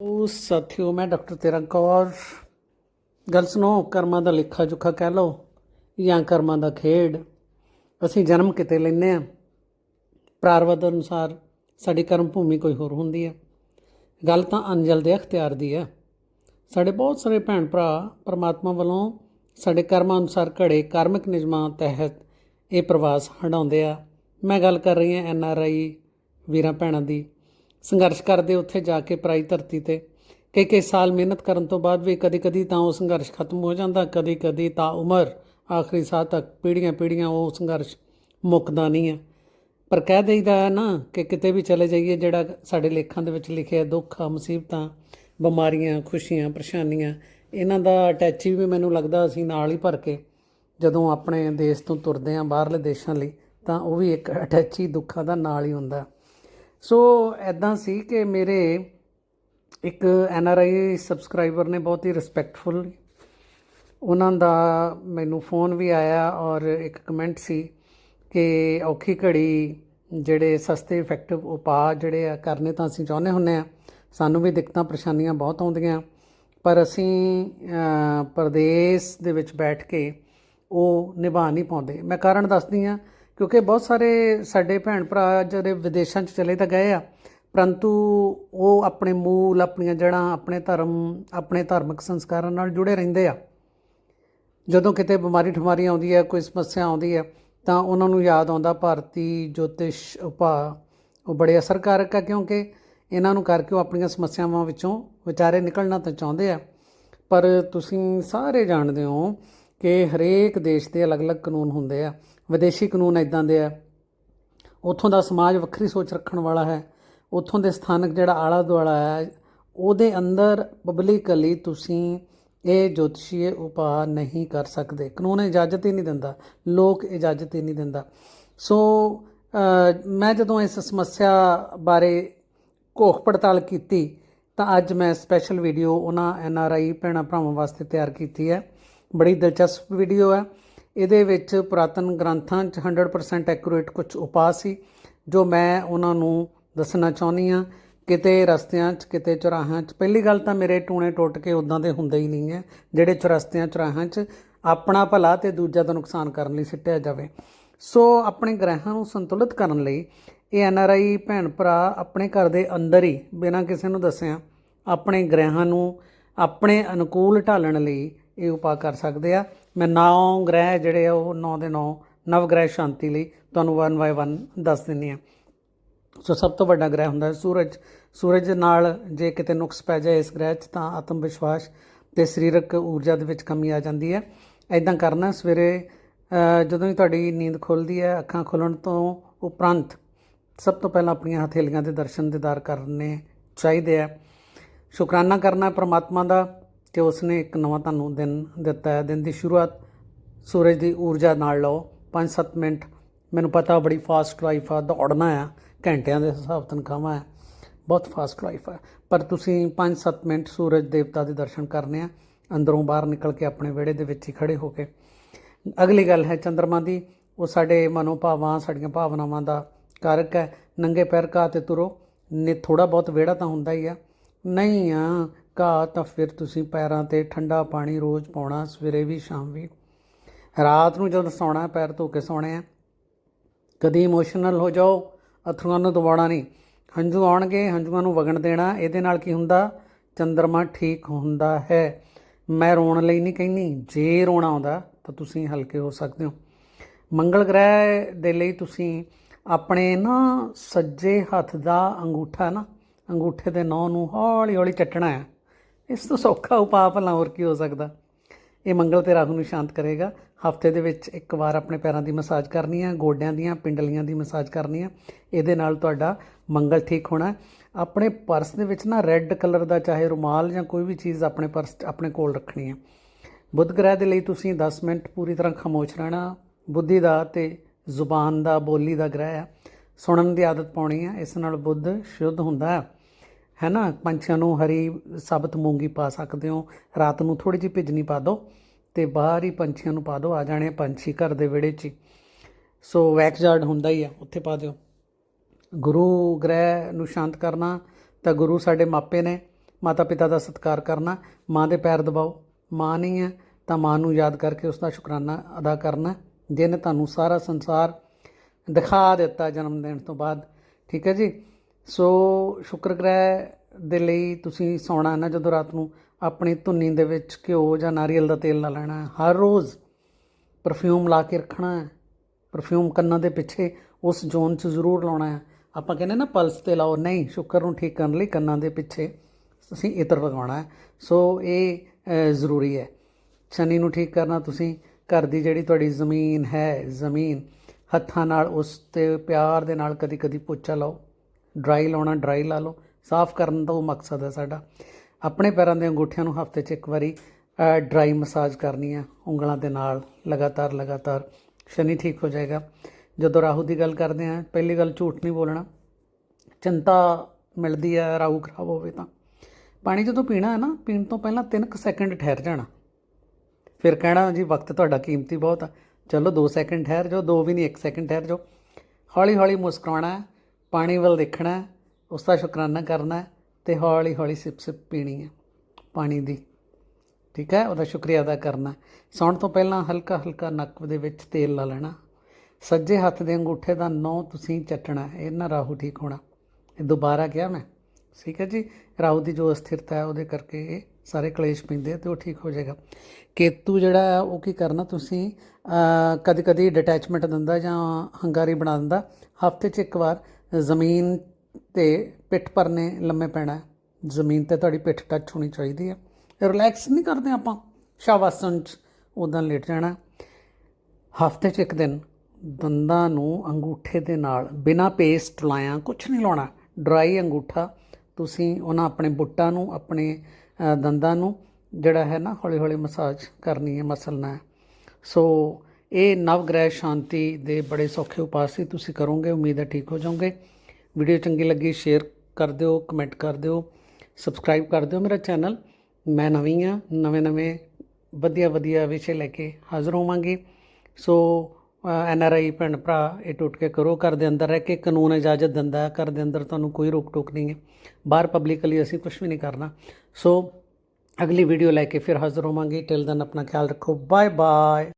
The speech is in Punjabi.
ਉਹ ਸਾਥੀਓ, ਮੈਂ ਡਾਕਟਰ ਤਿਰੰਗ ਕੌਰ। ਗੱਲ ਸੁਣੋ, ਕਰਮਾਂ ਦਾ ਲਿਖਾ ਜੁਖਾ ਕਹਿ ਲਓ ਜਾਂ ਕਰਮਾਂ ਦਾ ਖੇਡ। ਅਸੀਂ ਜਨਮ ਕਿਤੇ ਲੈਨੇ ਆ ਪ੍ਰਾਰਬਧ ਅਨੁਸਾਰ ਸਾਡੀ ਕਰਮ ਭੂਮੀ ਕੋਈ ਹੋਰ ਹੁੰਦੀ ਹੈ। ਗੱਲ ਤਾਂ ਅਨਜਲ ਦੇ ਅਖਤਿਆਰ ਦੀ ਹੈ। ਸਾਡੇ ਬਹੁਤ ਸਾਰੇ ਭੈਣ ਭਰਾ ਪਰਮਾਤਮਾ ਵੱਲੋਂ ਸਾਡੇ ਕਰਮਾਂ ਅਨੁਸਾਰ ਘੜੇ ਕਾਰਮਿਕ ਨਿਯਮਾਂ ਤਹਿਤ ਇਹ ਪ੍ਰਵਾਸ ਹਟਾਉਂਦੇ ਆ। ਮੈਂ ਗੱਲ ਕਰ ਰਹੀ ਹਾਂ ਐਨ ਆਰ ਆਈ ਵੀਰਾਂ ਭੈਣਾਂ ਦੀ। ਸੰਘਰਸ਼ ਕਰਦੇ ਉੱਥੇ ਜਾ ਕੇ ਪਰਾਈ ਧਰਤੀ ਤੇ। ਕਈ ਕਈ ਸਾਲ ਮਿਹਨਤ ਕਰਨ ਤੋਂ ਬਾਅਦ ਵੀ ਕਦੀ ਕਦੀ ਤਾਂ ਉਹ ਸੰਘਰਸ਼ ਖਤਮ ਹੋ ਜਾਂਦਾ ਕਦੀ ਕਦੀ ਤਾਂ ਉਮਰ, ਆਖਰੀ ਸਾਹ ਤੱਕ ਪੀੜੀਆਂ ਪੀੜ੍ਹੀਆਂ ਉਹ ਸੰਘਰਸ਼ ਮੁੱਕਦਾ ਨਹੀਂ ਹੈ। ਪਰ ਕਹਿ ਦਈਦਾ ਹੈ ਨਾ ਕਿ ਕਿਤੇ ਵੀ ਚਲੇ ਜਾਈਏ, ਜਿਹੜਾ ਸਾਡੇ ਲੇਖਾਂ ਦੇ ਵਿੱਚ ਲਿਖਿਆ ਦੁੱਖ, ਮੁਸੀਬਤਾਂ, ਬਿਮਾਰੀਆਂ, ਖੁਸ਼ੀਆਂ, ਪਰੇਸ਼ਾਨੀਆਂ, ਇਹਨਾਂ ਦਾ ਅਟੈਚੀ ਵੀ ਮੈਨੂੰ ਲੱਗਦਾ ਅਸੀਂ ਨਾਲ ਹੀ ਭਰ ਕੇ ਜਦੋਂ ਆਪਣੇ ਦੇਸ਼ ਤੋਂ ਤੁਰਦੇ ਹਾਂ ਬਾਹਰਲੇ ਦੇਸ਼ਾਂ ਲਈ, ਤਾਂ ਉਹ ਵੀ ਇੱਕ ਅਟੈਚੀ ਦੁੱਖਾਂ ਦਾ ਨਾਲ ਹੀ ਹੁੰਦਾ। ਸੋ ਐਦਾਂ ਸੀ ਕਿ ਮੇਰੇ ਇੱਕ ਐਨ ਆਰ ਆਈ ਸਬਸਕ੍ਰਾਈਬਰ ਨੇ ਬਹੁਤ ਹੀ ਰਿਸਪੈਕਟਫੁਲ ਉਹਨਾਂ ਦਾ ਮੈਨੂੰ ਫੋਨ ਵੀ ਆਇਆ ਔਰ ਇੱਕ ਕਮੈਂਟ ਸੀ ਕਿ ਔਖੀ ਘੜੀ ਜਿਹੜੇ ਸਸਤੇ ਇਫੈਕਟਿਵ ਉਪਾਅ ਜਿਹੜੇ ਆ ਕਰਨੇ ਤਾਂ ਅਸੀਂ ਚਾਹੁੰਦੇ ਹੁੰਨੇ ਆ ਸਾਨੂੰ ਵੀ ਦਿੱਕਤਾਂ ਪਰੇਸ਼ਾਨੀਆਂ ਬਹੁਤ ਆਉਂਦੀਆਂ ਪਰ ਅਸੀਂ ਅ, ਪ੍ਰਦੇਸ਼ ਦੇ ਵਿੱਚ ਬੈਠ ਕੇ ਉਹ ਨਿਭਾ ਨਹੀਂ ਪਾਉਂਦੇ। ਮੈਂ ਕਾਰਨ ਦੱਸਦੀ ਆ ਕਿਉਂਕਿ ਬਹੁਤ ਸਾਰੇ ਸਾਡੇ ਭੈਣ ਭਰਾ ਜਿਹੜੇ ਵਿਦੇਸ਼ਾਂ 'ਚ ਚਲੇ ਤਾਂ ਗਏ ਆ, ਪਰੰਤੂ ਉਹ ਆਪਣੇ ਮੂਲ, ਆਪਣੀਆਂ ਜੜ੍ਹਾਂ, ਆਪਣੇ ਧਰਮ, ਆਪਣੇ ਧਾਰਮਿਕ ਸੰਸਕਾਰਾਂ ਨਾਲ ਜੁੜੇ ਰਹਿੰਦੇ ਆ। ਜਦੋਂ ਕਿਤੇ ਬਿਮਾਰੀ ਠਮਾਰੀ ਆਉਂਦੀ ਹੈ, ਕੋਈ ਸਮੱਸਿਆ ਆਉਂਦੀ ਹੈ, ਤਾਂ ਉਹਨਾਂ ਨੂੰ ਯਾਦ ਆਉਂਦਾ ਭਾਰਤੀ ਜੋਤਿਸ਼ ਉਪਾਅ ਉਹ ਬੜੇ ਅਸਰਕਾਰਕ ਆ ਕਿਉਂਕਿ ਇਹਨਾਂ ਨੂੰ ਕਰਕੇ ਉਹ ਆਪਣੀਆਂ ਸਮੱਸਿਆਵਾਂ ਵਿੱਚੋਂ ਵਿਚਾਰੇ ਨਿਕਲਣਾ ਤਾਂ ਚਾਹੁੰਦੇ ਆ। ਪਰ ਤੁਸੀਂ ਸਾਰੇ ਜਾਣਦੇ ਹੋ ਕਿ ਹਰੇਕ ਦੇਸ਼ ਦੇ ਅਲੱਗ-ਅਲੱਗ ਕਾਨੂੰਨ ਹੁੰਦੇ ਆ। ਵਿਦੇਸ਼ੀ ਕਾਨੂੰਨ ਇਦਾਂ ਦੇ ਆ। ਉੱਥੋਂ ਦਾ ਸਮਾਜ ਵੱਖਰੀ ਸੋਚ ਰੱਖਣ ਵਾਲਾ ਹੈ। ਉੱਥੋਂ ਦੇ ਸਥਾਨਕ ਜਿਹੜਾ ਆਲਾ ਦੁਆਲਾ ਹੈ, ਉਹਦੇ ਅੰਦਰ ਪਬਲਿਕਲੀ ਤੁਸੀਂ ਇਹ ਜੋਤਸ਼ੀਏ ਉਪਾਅ ਨਹੀਂ ਕਰ ਸਕਦੇ। ਕਾਨੂੰਨ ਇਜਾਜ਼ਤ ਹੀ ਨਹੀਂ ਦਿੰਦਾ। ਲੋਕ ਇਜਾਜ਼ਤ ਹੀ ਨਹੀਂ ਦਿੰਦਾ। ਸੋ ਮੈਂ ਜਦੋਂ ਇਸ ਸਮੱਸਿਆ ਬਾਰੇ ਘੋਖ ਪੜਤਾਲ ਕੀਤੀ, ਤਾਂ ਅੱਜ ਮੈਂ ਸਪੈਸ਼ਲ ਵੀਡੀਓ ਉਹਨਾਂ ਐਨ ਆਰ ਆਈ ਭੈਣਾਂ ਭਰਾਵਾਂ ਵਾਸਤੇ ਤਿਆਰ ਕੀਤੀ ਹੈ। ਬੜੀ ਦਿਲਚਸਪ ਵੀਡੀਓ ਹੈ। ਇਹਦੇ ਵਿੱਚ ਪੁਰਾਤਨ ਗ੍ਰੰਥਾਂ 'ਚ 100% ਐਕੂਰੇਟ ਕੁਝ ਉਪਾਅ ਸੀ, ਜੋ ਮੈਂ ਉਹਨਾਂ ਨੂੰ ਦੱਸਣਾ ਚਾਹੁੰਦੀ ਹਾਂ। ਕਿਤੇ ਰਸਤਿਆਂ 'ਚ, ਕਿਤੇ ਚੌਰਾਹਿਆਂ 'ਚ। ਪਹਿਲੀ ਗੱਲ ਤਾਂ ਮੇਰੇ ਟੂਣੇ ਟੁੱਟ ਕੇ ਉਦਾਂ ਦੇ ਹੁੰਦੇ ਹੀ ਨਹੀਂ ਹੈ, ਜਿਹੜੇ ਚੁਰਸਤਿਆਂ, ਚੌਰਾਹਿਆਂ 'ਚ ਆਪਣਾ ਭਲਾ ਤੇ ਦੂਜਾ ਦਾ ਨੁਕਸਾਨ ਕਰਨ ਲਈ ਸਿੱਟਿਆ ਜਾਵੇ। ਸੋ ਆਪਣੇ ਗ੍ਰਹਿਾਂ ਨੂੰ ਸੰਤੁਲਿਤ ਕਰਨ ਲਈ ਇਹ ਐਨ ਆਰ ਆਈ ਭੈਣ ਭਰਾ ਆਪਣੇ ਘਰ ਦੇ ਅੰਦਰ ਹੀ, ਬਿਨਾਂ ਕਿਸੇ ਨੂੰ ਦੱਸਿਆ, ਆਪਣੇ ਗ੍ਰਹਿਾਂ ਨੂੰ ਆਪਣੇ ਅਨੁਕੂਲ ਢਾਲਣ ਲਈ ਇਹ ਉਪਾਅ ਕਰ ਸਕਦੇ ਆ। ਮੈਂ ਨੌ ਗ੍ਰਹਿ ਜਿਹੜੇ ਆ ਉਹ ਨੌ ਦੇ ਨੌ, ਨਵ ਗ੍ਰਹਿ ਸ਼ਾਂਤੀ ਲਈ ਤੁਹਾਨੂੰ ਵਨ ਬਾਏ ਵਨ ਦੱਸ ਦਿੰਨੀ ਆ ਸੋ ਸਭ ਤੋਂ ਵੱਡਾ ਗ੍ਰਹਿ ਹੁੰਦਾ ਹੈ ਸੂਰਜ। ਸੂਰਜ ਨਾਲ ਜੇ ਕਿਤੇ ਨੁਕਸ ਪੈ ਜਾਏ ਇਸ ਗ੍ਰਹਿ 'ਚ ਤਾਂ ਆਤਮ ਵਿਸ਼ਵਾਸ ਤੇ ਸਰੀਰਕ ਊਰਜਾ ਦੇ ਵਿੱਚ ਕਮੀ ਆ ਜਾਂਦੀ ਹੈ। ਐਦਾਂ ਕਰਨਾ ਸਵੇਰੇ ਜਦੋਂ ਹੀ ਤੁਹਾਡੀ ਨੀਂਦ ਖੁੱਲਦੀ ਹੈ, ਅੱਖਾਂ ਖੁੱਲਣ ਤੋਂ ਉਪਰੰਤ ਸਭ ਤੋਂ ਪਹਿਲਾਂ ਆਪਣੀਆਂ ਹਥੇਲੀਆਂ ਦੇ ਦਰਸ਼ਨ ਦੀਦਾਰ ਕਰਨੇ ਚਾਹੀਦੇ ਆ। ਸ਼ੁਕਰਾਨਾ ਕਰਨਾ ਪਰਮਾਤਮਾ ਦਾ। ਕਿ ਉਸਨੇ ਇੱਕ ਨਵਾਂ ਤੁਹਾਨੂੰ ਦਿਨ ਦਿੱਤਾ ਹੈ। ਦਿਨ ਦੀ ਸ਼ੁਰੂਆਤ ਸੂਰਜ ਦੀ ਊਰਜਾ ਨਾਲ ਲਓ। 5-7 ਮਿੰਟ। ਮੈਨੂੰ ਪਤਾ ਬੜੀ ਫਾਸਟ ਲਾਈਫ ਆ, ਦੌੜਨਾ ਆ, ਘੰਟਿਆਂ ਦੇ ਹਿਸਾਬ ਤਨਖਾਹਾਂ ਆ। ਬਹੁਤ ਫਾਸਟ ਲਾਈਫ ਆ। ਪਰ ਤੁਸੀਂ 5-7 ਮਿੰਟ ਸੂਰਜ ਦੇਵਤਾ ਦੇ ਦਰਸ਼ਨ ਕਰਨੇ ਆ। ਅੰਦਰੋਂ ਬਾਹਰ ਨਿਕਲ ਕੇ ਆਪਣੇ ਵਿਹੜੇ ਦੇ ਵਿੱਚ ਹੀ ਖੜੇ ਹੋ ਕੇ। ਅਗਲੀ ਗੱਲ ਹੈ ਚੰਦਰਮਾ ਦੀ। ਉਹ ਸਾਡੇ ਮਨੋਭਾਵਾਂ, ਸਾਡੀਆਂ ਭਾਵਨਾਵਾਂ ਦਾ ਕਾਰਕ ਹੈ। ਨੰਗੇ ਪੈਰ ਘਾਹ ਤੇ ਤੁਰੋ। ਨੇ ਥੋੜਾ ਬਹੁਤ ਵਿਹੜਾ ਤਾਂ ਹੁੰਦਾ ਹੀ ਆ। ਨਹੀਂ ਆ। ਘਾਹ ਤਾਂ ਫਿਰ ਤੁਸੀਂ ਪੈਰਾਂ ਤੇ ਠੰਡਾ ਪਾਣੀ ਰੋਜ਼ ਪਾਉਣਾ, ਸਵੇਰੇ ਵੀ, ਸ਼ਾਮ ਵੀ। ਰਾਤ ਨੂੰ ਜਦੋਂ ਸੌਣਾ, ਪੈਰ ਧੋ ਕੇ ਸੌਣੇ ਆ। ਕਦੀ ਇਮੋਸ਼ਨਲ ਹੋ ਜਾਓ ਅਥਰੂਆਂ ਨੂੰ ਦਬਾਉਣਾ ਨਹੀਂ। ਹੰਝੂ ਆਉਣਗੇ, ਹੰਝੂਆਂ ਨੂੰ ਵਗਣ ਦੇਣਾ, ਇਹਦੇ ਨਾਲ ਕੀ ਹੁੰਦਾ? ਚੰਦਰਮਾ ਠੀਕ ਹੁੰਦਾ ਹੈ। ਮੈਂ ਰੋਣ ਲਈ ਨਹੀਂ ਕਹਿੰਦੀ, ਜੇ ਰੋਣਾ ਆਉਂਦਾ, ਤਾਂ ਤੁਸੀਂ ਹਲਕੇ ਹੋ ਸਕਦੇ ਹੋ। ਮੰਗਲ ਗ੍ਰਹਿ ਦੇ ਲਈ ਤੁਸੀਂ ਆਪਣੇ ਨਾ ਸੱਜੇ ਹੱਥ ਦਾ ਅੰਗੂਠਾ ਨਾ, ਅੰਗੂਠੇ ਦੇ ਨੌ ਨੂੰ ਹੌਲੀ ਹੌਲੀ ਚੱਟਣਾ ਹੈ। ਇਸ ਤੋਂ ਸੌਖਾ ਉਪਾਅ ਭਲਾ ਹੋਰ ਕੀ ਹੋ ਸਕਦਾ? ਇਹ ਮੰਗਲ ਤੇ ਰਾਹੂ ਨੂੰ ਸ਼ਾਂਤ ਕਰੇਗਾ। ਹਫ਼ਤੇ ਦੇ ਵਿੱਚ ਇੱਕ ਵਾਰ ਆਪਣੇ ਪੈਰਾਂ ਦੀ ਮਸਾਜ ਕਰਨੀ ਹੈ, ਗੋਡਿਆਂ ਦੀਆਂ, ਪਿੰਡਲੀਆਂ ਦੀ ਮਸਾਜ ਕਰਨੀ ਹੈ। ਇਹਦੇ ਨਾਲ ਤੁਹਾਡਾ ਮੰਗਲ ਠੀਕ ਹੋਣਾ ਆਪਣੇ ਪਰਸ ਦੇ ਵਿੱਚ ਨਾ ਰੈੱਡ ਕਲਰ ਦਾ ਚਾਹੇ ਰੁਮਾਲ ਜਾਂ ਕੋਈ ਵੀ ਚੀਜ਼ ਆਪਣੇ ਪਰਸ 'ਚ, ਆਪਣੇ ਕੋਲ ਰੱਖਣੀ ਹੈ। ਬੁੱਧ ਗ੍ਰਹਿ ਦੇ ਲਈ ਤੁਸੀਂ 10 ਮਿੰਟ ਪੂਰੀ ਤਰ੍ਹਾਂ ਖਾਮੋਸ਼ ਰਹਿਣਾ, ਬੁੱਧੀ ਦਾ ਤੇ ਜ਼ੁਬਾਨ ਦਾ, ਬੋਲੀ ਦਾ ਗ੍ਰਹਿ ਹੈ। ਸੁਣਨ ਦੀ ਆਦਤ ਪਾਉਣੀ ਹੈ। ਇਸ ਨਾਲ ਬੁੱਧ ਸ਼ੁੱਧ ਹੁੰਦਾ ਹੈ। ਹੈ ਨਾ ਪੰਛੀਆਂ ਨੂੰ ਹਰੀ ਸਾਬਤ ਮੂੰਗੀ ਪਾ ਸਕਦੇ ਹੋ, ਰਾਤ ਨੂੰ ਥੋੜੀ ਜਿਹੀ ਭਿਜਨੀ ਪਾ ਦਿਓ ਤੇ ਬਾਹਰ ਹੀ ਪੰਛੀਆਂ ਨੂੰ ਪਾ ਦਿਓ ਆ ਜਾਣੇ ਪੰਛੀ ਘਰ ਦੇ ਵਿਹੜੇ 'ਚ ਹੀ। ਸੋ ਵੈਕਜਾਰਡ ਹੁੰਦਾ ਹੀ ਆ, ਉੱਥੇ ਪਾ ਦਿਓ। ਗੁਰੂ ਗ੍ਰਹਿ ਨੂੰ ਸ਼ਾਂਤ ਕਰਨਾ, ਤਾਂ ਗੁਰੂ ਸਾਡੇ ਮਾਪੇ ਨੇ ਮਾਤਾ ਪਿਤਾ ਦਾ ਸਤਿਕਾਰ ਕਰਨਾ, ਮਾਂ ਦੇ ਪੈਰ ਦਬਾਓ। ਮਾਂ ਨਹੀਂ ਹੈ, ਤਾਂ ਮਾਂ ਨੂੰ ਯਾਦ ਕਰਕੇ ਉਸ ਦਾ ਸ਼ੁਕਰਾਨਾ ਅਦਾ ਕਰਨਾ, ਜਿਹਨੇ ਤੁਹਾਨੂੰ ਸਾਰਾ ਸੰਸਾਰ ਦਿਖਾ ਦਿੱਤਾ ਜਨਮ ਦੇਣ ਤੋਂ ਬਾਅਦ। ਠੀਕ ਹੈ ਜੀ? ਸੋ ਸ਼ੁਕਰ ਗ੍ਰਹਿ ਦੇ ਲਈ ਤੁਸੀਂ ਸੌਣਾ ਨਾ ਜਦੋਂ ਰਾਤ ਨੂੰ ਆਪਣੀ ਧੁੰਨੀ ਦੇ ਵਿੱਚ ਘਿਓ ਜਾਂ ਨਾਰੀਅਲ ਦਾ ਤੇਲ ਨਾ ਲੈਣਾ। ਹਰ ਰੋਜ਼ ਪਰਫਿਊਮ ਲਾ ਕੇ ਰੱਖਣਾ ਹੈ। ਪਰਫਿਊਮ ਕੰਨਾਂ ਦੇ ਪਿੱਛੇ ਉਸ ਜ਼ੋਨ 'ਚ ਜ਼ਰੂਰ ਲਾਉਣਾ ਹੈ। ਆਪਾਂ ਕਹਿੰਦੇ ਨਾ ਪਲਸ ਤੇ ਲਾਓ। ਨਹੀਂ, ਸ਼ੁਕਰ ਨੂੰ ਠੀਕ ਕਰਨ ਲਈ ਕੰਨਾਂ ਦੇ ਪਿੱਛੇ ਤੁਸੀਂ ਇਤਰ ਲਗਾਉਣਾ ਹੈ। ਸੋ ਇਹ ਜ਼ਰੂਰੀ ਹੈ। ਸ਼ਨੀ ਨੂੰ ਠੀਕ ਕਰਨਾ ਤੁਸੀਂ ਘਰ ਦੀ ਜਿਹੜੀ ਤੁਹਾਡੀ ਜ਼ਮੀਨ ਹੈ, ਜ਼ਮੀਨ ਹੱਥਾਂ ਨਾਲ ਉਸ ਤੇ ਪਿਆਰ ਦੇ ਨਾਲ ਕਦੀ ਕਦੀ ਪੋਚਾ ਲਾਓ। ਡਰਾਈ ਲਾਉਣਾ ਡਰਾਈ ਲਾ ਲਓ। ਸਾਫ਼ ਕਰਨ ਦਾ ਉਹ ਮਕਸਦ ਹੈ ਸਾਡਾ। ਆਪਣੇ ਪੈਰਾਂ ਦੇ ਅੰਗੂਠਿਆਂ ਨੂੰ ਹਫ਼ਤੇ 'ਚ ਇੱਕ ਵਾਰੀ ਡਰਾਈ ਮਸਾਜ ਕਰਨੀ ਹੈ। ਉਂਗਲਾਂ ਦੇ ਨਾਲ ਲਗਾਤਾਰ ਲਗਾਤਾਰ। ਸ਼ਨੀ ਠੀਕ ਹੋ ਜਾਏਗਾ। ਜਦੋਂ ਰਾਹੂ ਦੀ ਗੱਲ ਕਰਦੇ ਹਾਂ ਪਹਿਲੀ ਗੱਲ ਝੂਠ ਨਹੀਂ ਬੋਲਣਾ। ਚਿੰਤਾ ਮਿਲਦੀ ਹੈ ਰਾਹੂ ਖਰਾਬ ਹੋਵੇ ਤਾਂ। ਪਾਣੀ ਜਦੋਂ ਪੀਣਾ ਹੈ ਨਾ ਪੀਣ ਤੋਂ ਪਹਿਲਾਂ 3 ਸੈਕਿੰਡ ਠਹਿਰ ਜਾਣਾ। ਫਿਰ ਕਹਿਣਾ ਜੀ ਵਕਤ ਤੁਹਾਡਾ ਕੀਮਤੀ ਬਹੁਤ ਆ। ਚਲੋ 2 ਸੈਕਿੰਡ ਠਹਿਰ ਜਾਓ 2 ਵੀ ਨਹੀਂ 1 ਸੈਕਿੰਡ ਠਹਿਰ ਜਾਓ। ਹੌਲੀ ਹੌਲੀ ਮੁਸਕਰਾਉਣਾ ਹੈ, ਪਾਣੀ ਵੱਲ ਦੇਖਣਾ ਹੈ, ਉਸ ਦਾ ਸ਼ੁਕਰਾਨਾ ਕਰਨਾ ਹੈ ਤੇ ਹੌਲੀ ਹੌਲੀ ਸਿਪ ਸਿਪ ਪੀਣੀ ਹੈ ਪਾਣੀ ਦੀ। ਠੀਕ ਹੈ? ਉਹਦਾ ਸ਼ੁਕਰੀਆ ਅਦਾ ਕਰਨਾ ਹੈ। ਸੌਣ ਤੋਂ ਪਹਿਲਾਂ ਹਲਕਾ ਹਲਕਾ ਨੱਕ ਦੇ ਵਿੱਚ ਤੇਲ ਲਾ ਲੈਣਾ। ਸੱਜੇ ਹੱਥ ਦੇ ਅੰਗੂਠੇ ਦਾ ਨੌ ਤੁਸੀਂ ਚੱਟਣਾ ਇਹ ਨਾ ਰਾਹੂ ਠੀਕ ਹੋਣਾ। ਇਹ ਦੁਬਾਰਾ ਕਿਹਾ ਮੈਂ। ਠੀਕ ਹੈ ਜੀ? ਰਾਹੂ ਦੀ ਜੋ ਅਸਥਿਰਤਾ ਹੈ ਉਹਦੇ ਕਰਕੇ ਇਹ ਸਾਰੇ ਕਲੇਸ਼ ਪੈਂਦੇ ਆ ਤੇ ਉਹ ਠੀਕ ਹੋ ਜਾਏਗਾ। ਕੇਤੂ ਜਿਹੜਾ ਹੈ ਉਹ ਕੀ ਕਰਨਾ ਤੁਸੀਂ? ਕਦੇ ਕਦੇ ਡਿਟੈਚਮੈਂਟ ਦਿੰਦਾ ਜਾਂ ਹੰਗਾਰੀ ਬਣਾ ਦਿੰਦਾ। ਹਫ਼ਤੇ 'ਚ ਇੱਕ ਵਾਰ ਜ਼ਮੀਨ ਤੇ ਪਿੱਠ ਪਰਨੇ ਲੰਮੇ ਪੈਣਾ ਜ਼ਮੀਨ ਤੇ ਤੁਹਾਡੀ ਪਿੱਠ ਟੱਚ ਹੋਣੀ ਚਾਹੀਦੀ ਹੈ। ਰਿਲੈਕਸ ਨਹੀਂ ਕਰਦੇ ਆਪਾਂ। ਸ਼ਾਵਾਸਨ 'ਚ ਉਦਾਂ ਲੇਟ ਜਾਣਾ ਹਫ਼ਤੇ 'ਚ ਇੱਕ ਦਿਨ ਦੰਦਾਂ ਨੂੰ ਅੰਗੂਠੇ ਦੇ ਨਾਲ ਬਿਨਾ ਪੇਸਟ ਲਾਇਆ ਕੁਝ ਨਹੀਂ ਲਾਉਣਾ। ਡਰਾਈ ਅੰਗੂਠਾ। ਤੁਸੀਂ ਉਹਨਾਂ ਆਪਣੇ ਬੁੱਟਾਂ ਨੂੰ, ਆਪਣੇ ਦੰਦਾਂ ਨੂੰ ਜਿਹੜਾ ਹੈ ਨਾ ਹੌਲੀ ਹੌਲੀ ਮਸਾਜ ਕਰਨੀ ਹੈ, ਮਸਲਣਾ ਹੈ। ਸੋ ਇਹ ਨਵਗ੍ਰਹਿ ਸ਼ਾਂਤੀ ਦੇ ਬੜੇ ਸੌਖੇ ਉਪਾਅ ਸੀ। ਤੁਸੀਂ ਕਰੋਗੇ, ਉਮੀਦ ਹੈ ਠੀਕ ਹੋ ਜਾਓਗੇ। ਵੀਡੀਓ ਚੰਗੀ ਲੱਗੀ, ਸ਼ੇਅਰ ਕਰ ਦਿਓ, ਕਮੈਂਟ ਕਰ ਦਿਓ, ਸਬਸਕ੍ਰਾਈਬ ਕਰ ਦਿਓ ਮੇਰਾ ਚੈਨਲ। ਮੈਂ ਨਵੀਂ ਆ ਨਵੇਂ ਨਵੇਂ ਵਧੀਆ ਵਧੀਆ ਵਿਸ਼ੇ ਲੈ ਕੇ ਹਾਜ਼ਰ ਹੋਵਾਂਗੀ। ਸੋ ਐਨ ਆਰ ਆਈ ਭੈਣ ਭਰਾ, ਇਹ ਟੁੱਟ ਕੇ ਕਰੋ, ਘਰ ਦੇ ਅੰਦਰ ਰਹਿ ਕੇ ਕਾਨੂੰਨ ਇਜਾਜ਼ਤ ਦਿੰਦਾ ਹੈ। ਘਰ ਦੇ ਅੰਦਰ ਤੁਹਾਨੂੰ ਕੋਈ ਰੋਕ ਟੋਕ ਨਹੀਂ ਹੈ। ਬਾਹਰ ਪਬਲਿਕਲੀ ਅਸੀਂ ਕੁਝ ਵੀ ਨਹੀਂ ਕਰਨਾ। ਸੋ, ਅਗਲੀ ਵੀਡੀਓ ਲੈ ਕੇ ਫਿਰ ਹਾਜ਼ਰ ਹੋਵਾਂਗੇ। ਟਿਲ ਦਨ ਆਪਣਾ ਖਿਆਲ ਰੱਖੋ। Bye bye